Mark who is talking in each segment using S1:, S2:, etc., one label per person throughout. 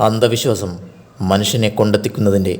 S1: അന്ധവിശ്വാസം മനുഷ്യനെ കൊണ്ടെത്തിക്കുന്നതിന്റെ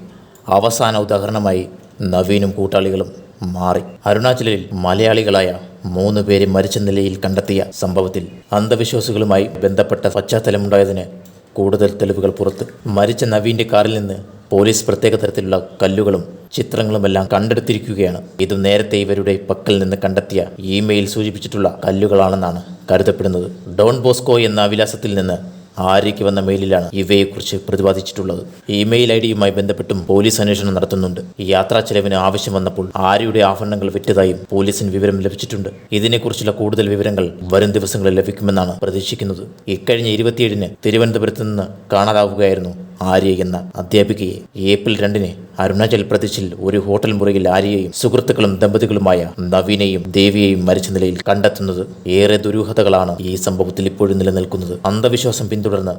S1: അവസാന ഉദാഹരണമായി നവീനും കൂട്ടാളികളും മാറി. അരുണാചലിൽ മലയാളികളായ മൂന്ന് പേരെ മരിച്ച നിലയിൽ കണ്ടെത്തിയ സംഭവത്തിൽ അന്ധവിശ്വാസികളുമായി ബന്ധപ്പെട്ട പശ്ചാത്തലമുണ്ടായതിന് കൂടുതൽ തെളിവുകൾ പുറത്ത്. മരിച്ച നവീന്റെ കാറിൽ നിന്ന് പോലീസ് പ്രത്യേക തരത്തിലുള്ള കല്ലുകളും ചിത്രങ്ങളുമെല്ലാം കണ്ടെടുത്തിരിക്കുകയാണ്. ഇത് നേരത്തെ ഇവരുടെ പക്കൽ നിന്ന് കണ്ടെത്തിയ ഇമെയിൽ സൂചിപ്പിച്ചിട്ടുള്ള കല്ലുകളാണെന്നാണ് കരുതപ്പെടുന്നത്. ഡോൺ ബോസ്കോ എന്ന വിലാസത്തിൽ നിന്ന് ആര്യയ്ക്ക് വന്ന മെയിലിലാണ് ഇവയെക്കുറിച്ച് പ്രതിപാദിച്ചിട്ടുള്ളത്. ഇമെയിൽ ഐ ഡിയുമായി ബന്ധപ്പെട്ടും പോലീസ് അന്വേഷണം നടത്തുന്നുണ്ട്. യാത്രാ ചെലവിന് ആവശ്യം വന്നപ്പോൾ ആര്യയുടെ ആഭരണങ്ങൾ വിറ്റതായും പോലീസിന് വിവരം ലഭിച്ചിട്ടുണ്ട്. ഇതിനെക്കുറിച്ചുള്ള കൂടുതൽ വിവരങ്ങൾ വരും ദിവസങ്ങളിൽ ലഭിക്കുമെന്നാണ് പ്രതീക്ഷിക്കുന്നത്. ഇക്കഴിഞ്ഞ ഇരുപത്തിയേഴിന് തിരുവനന്തപുരത്ത് നിന്ന് കാണാതാവുകയായിരുന്നു ആര്യ എന്ന അധ്യാപികയെ ഏപ്രിൽ രണ്ടിന് അരുണാചൽ പ്രദേശിൽ ഒരു ഹോട്ടൽ മുറിയിൽ ആര്യയും സുഹൃത്തുക്കളും ദമ്പതികളുമായ നവീനെയും ദേവിയെയും മരിച്ച നിലയിൽ കണ്ടെത്തുന്നത് ഏറെ ദുരൂഹതകളാണ് ഈ സംഭവത്തിൽ ഇപ്പോഴും നിലനിൽക്കുന്നത്. അന്ധവിശ്വാസം പിന്തുടർന്ന്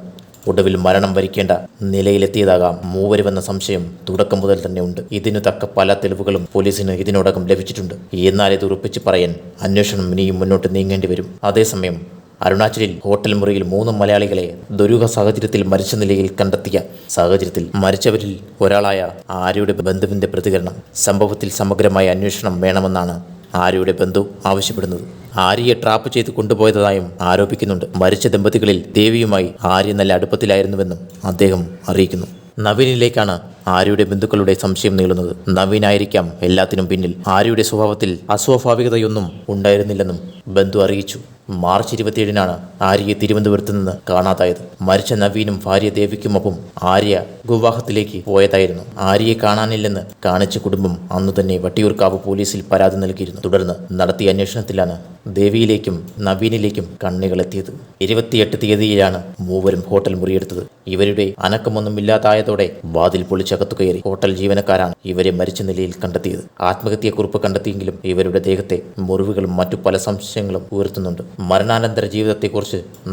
S1: ഒടുവിൽ മരണം വരിക്കേണ്ട നിലയിലെത്തിയതാകാം മൂവരുമെന്ന സംശയം തുടക്കം മുതൽ തന്നെ ഉണ്ട്. ഇതിനു തക്ക പല തെളിവുകളും പോലീസിന് ഇതിനോടകം ലഭിച്ചിട്ടുണ്ട്. എന്നാൽ ഇത് ഉറപ്പിച്ച് പറയാൻ അന്വേഷണം ഇനിയും മുന്നോട്ട് നീങ്ങേണ്ടി വരും. അതേസമയം അരുണാചലിൽ ഹോട്ടൽ മുറിയിൽ മൂന്ന് മലയാളികളെ ദുരൂഹ സാഹചര്യത്തിൽ മരിച്ച നിലയിൽ കണ്ടെത്തിയ സാഹചര്യത്തിൽ മരിച്ചവരിൽ ഒരാളായ ആര്യയുടെ ബന്ധുവിന്റെ പ്രതികരണം സംഭവത്തിൽ സമഗ്രമായ അന്വേഷണം വേണമെന്നാണ് ആര്യയുടെ ബന്ധു ആവശ്യപ്പെടുന്നത്. ആര്യയെ ട്രാപ്പ് ചെയ്ത് കൊണ്ടുപോയതായും ആരോപിക്കുന്നുണ്ട്. മരിച്ച ദമ്പതികളിൽ ദേവിയുമായി ആര്യ നല്ല അടുപ്പത്തിലായിരുന്നുവെന്നും അദ്ദേഹം അറിയിക്കുന്നു. നവീനിലേക്കാണ് ആര്യയുടെ ബന്ധുക്കളുടെ സംശയം നീളുന്നത്. നവീനായിരിക്കാം എല്ലാത്തിനും പിന്നിൽ. ആര്യയുടെ സ്വഭാവത്തിൽ അസ്വാഭാവികതയൊന്നും ഉണ്ടായിരുന്നില്ലെന്നും ബന്ധു അറിയിച്ചു. മാർച്ച് ഇരുപത്തിയേഴിനാണ്. ആര്യയെ തിരുവനന്തപുരത്ത് നിന്ന് കാണാതായത്. മരിച്ച നവീനും ഭാര്യ ദേവിക്കുമൊപ്പം ആര്യ ഗുവാഹത്തിലേക്ക് പോയതായിരുന്നു. ആര്യയെ കാണാനില്ലെന്ന് കാണിച്ച കുടുംബം അന്നു തന്നെ വട്ടിയൂർക്കാവ് പോലീസിൽ പരാതി നൽകിയിരുന്നു. തുടർന്ന് നടത്തിയ അന്വേഷണത്തിലാണ് ദേവിയിലേക്കും നവീനിലേക്കും കണ്ണുകളെത്തിയത്. ഇരുപത്തിയെട്ട് തീയതിയിലാണ് മൂവരും ഹോട്ടൽ മുറിയെടുത്തത്. ഇവരുടെ അനക്കമൊന്നും ഇല്ലാതായതോടെ വാതിൽ പൊളിച്ചകത്തു കയറി ഹോട്ടൽ ജീവനക്കാരാണ് ഇവരെ മരിച്ച നിലയിൽ കണ്ടെത്തിയത്. ആത്മഹത്യക്കുറിപ്പ് കണ്ടെത്തിയെങ്കിലും ഇവരുടെ ദേഹത്തെ മുറിവുകളും മറ്റു പല സംശയങ്ങളും ഉയർത്തുന്നുണ്ട്. മരണാനന്തര ജീവിതത്തെക്കുറിച്ച്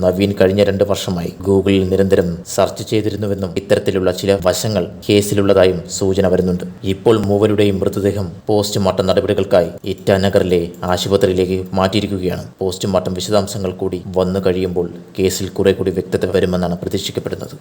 S1: നവീൻ കഴിഞ്ഞ രണ്ട് വർഷമായി ഗൂഗിളിൽ നിരന്തരം സെർച്ച് ചെയ്തിരുന്നുവെന്നും ഇത്തരത്തിലുള്ള ചില വശങ്ങൾ കേസിലുള്ളതായും സൂചന വരുന്നുണ്ട്. ഇപ്പോൾ മൂവരുടെയും മൃതദേഹം പോസ്റ്റ്മോർട്ടം നടപടികൾക്കായി ഇറ്റാനഗറിലെ ആശുപത്രിയിലേക്ക് മാറ്റിയിരിക്കുകയാണ്. പോസ്റ്റ്മോർട്ടം വിശദാംശങ്ങൾ കൂടി വന്നു കഴിയുമ്പോൾ കേസിൽ കുറെ കൂടി വ്യക്തത വരുമെന്നാണ് പ്രതീക്ഷിക്കപ്പെടുന്നത്.